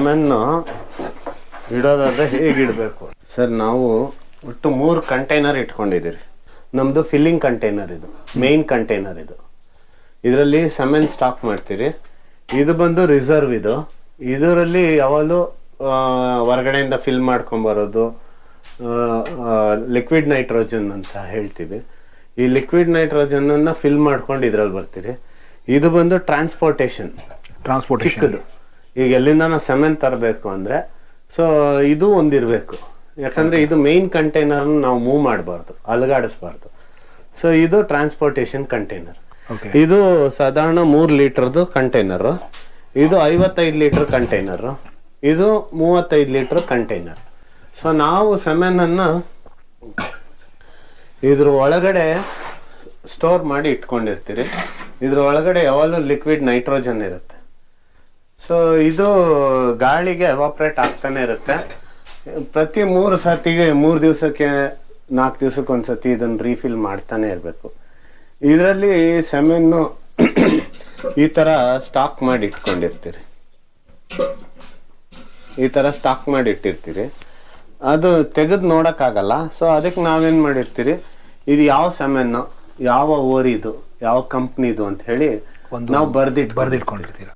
ಸೆಮೆನ್ನು ಇಡೋದಾದ್ರೆ ಹೇಗೆ ಇಡಬೇಕು? ಸರ್ ನಾವು ಒಟ್ಟು ಮೂರು ಕಂಟೈನರ್ ಇಟ್ಕೊಂಡಿದ್ದೀರಿ. ನಮ್ಮದು ಫಿಲ್ಲಿಂಗ್ ಕಂಟೈನರ್ ಇದು ಮೇಯ್ನ್ ಕಂಟೈನರ್ ಇದು. ಇದರಲ್ಲಿ ಸೆಮೆನ್ ಸ್ಟಾಕ್ ಮಾಡ್ತೀರಿ. ಇದು ಬಂದು ರಿಸರ್ವ್ ಇದು. ಇದರಲ್ಲಿ ಯಾವಾಗಲೂ ಹೊರಗಡೆಯಿಂದ ಫಿಲ್ ಮಾಡ್ಕೊಂಬರೋದು ಲಿಕ್ವಿಡ್ ನೈಟ್ರೋಜನ್ ಅಂತ ಹೇಳ್ತೀವಿ. ಈ ಲಿಕ್ವಿಡ್ ನೈಟ್ರೋಜನನ್ನು ಫಿಲ್ ಮಾಡ್ಕೊಂಡು ಇದ್ರಲ್ಲಿ ಬರ್ತೀರಿ. ಇದು ಬಂದು ಟ್ರಾನ್ಸ್ಪೋರ್ಟೇಷನ್ ಟ್ರಾನ್ಸ್ಪೋರ್ಟ್ ಚಿಕ್ಕದು. ಈಗ ಎಲ್ಲಿಂದ ನಾವು ಸೆಮೆನ್ ತರಬೇಕು ಅಂದರೆ ಸೊ ಇದು ಒಂದಿರಬೇಕು ಯಾಕಂದರೆ ಇದು ಮೇಯ್ನ್ ಕಂಟೈನರ್ನ ನಾವು ಮೂವ್ ಮಾಡಬಾರ್ದು ಅಲುಗಾಡಿಸ್ಬಾರ್ದು. ಸೊ ಇದು ಟ್ರಾನ್ಸ್ಪೋರ್ಟೇಷನ್ ಕಂಟೈನರ್. ಇದು ಸಾಧಾರಣ ಮೂರು ಲೀಟ್ರದ್ದು ಕಂಟೈನರು ಇದು ಐವತ್ತೈದು ಲೀಟ್ರ್ ಕಂಟೈನರು ಇದು ಮೂವತ್ತೈದು ಲೀಟ್ರ್ ಕಂಟೈನರ್ ಸೊ ನಾವು ಸೆಮೆನನ್ನು ಇದ್ರ ಒಳಗಡೆ ಸ್ಟೋರ್ ಮಾಡಿ ಇಟ್ಕೊಂಡಿರ್ತೀರಿ. ಇದ್ರ ಒಳಗಡೆ ಯಾವಾಗಲೂ ಲಿಕ್ವಿಡ್ ನೈಟ್ರೋಜನ್ ಇರುತ್ತೆ. ಸೊ ಇದು ಗಾಳಿಗೆ ಎವಾಪ್ರೇಟ್ ಆಗ್ತಾನೆ ಇರುತ್ತೆ. ಪ್ರತಿ ಮೂರು ಸತಿಗೆ ಮೂರು ದಿವಸಕ್ಕೆ ನಾಲ್ಕು ದಿವಸಕ್ಕೆ ಒಂದು ಸತಿ ಇದನ್ನು ರೀಫಿಲ್ ಮಾಡ್ತಾನೆ ಇರಬೇಕು. ಇದರಲ್ಲಿ ಸೆಮೆನ್ನು ಈ ಥರ ಸ್ಟಾಕ್ ಮಾಡಿ ಇಟ್ಕೊಂಡಿರ್ತೀರಿ. ಈ ಥರ ಸ್ಟಾಕ್ ಮಾಡಿ ಇಟ್ಟಿರ್ತೀರಿ. ಅದು ತೆಗೆದು ನೋಡೋಕ್ಕಾಗಲ್ಲ. ಸೊ ಅದಕ್ಕೆ ನಾವೇನು ಮಾಡಿರ್ತೀರಿ? ಇದು ಯಾವ ಸೆಮೆನ್ನು ಯಾವ ಓರಿದು ಯಾವ ಕಂಪ್ನಿದು ಅಂತ ಹೇಳಿ ನಾವು ಬರ್ದಿಟ್ಟು ಬರ್ದಿಟ್ಕೊಂಡಿರ್ತೀರ.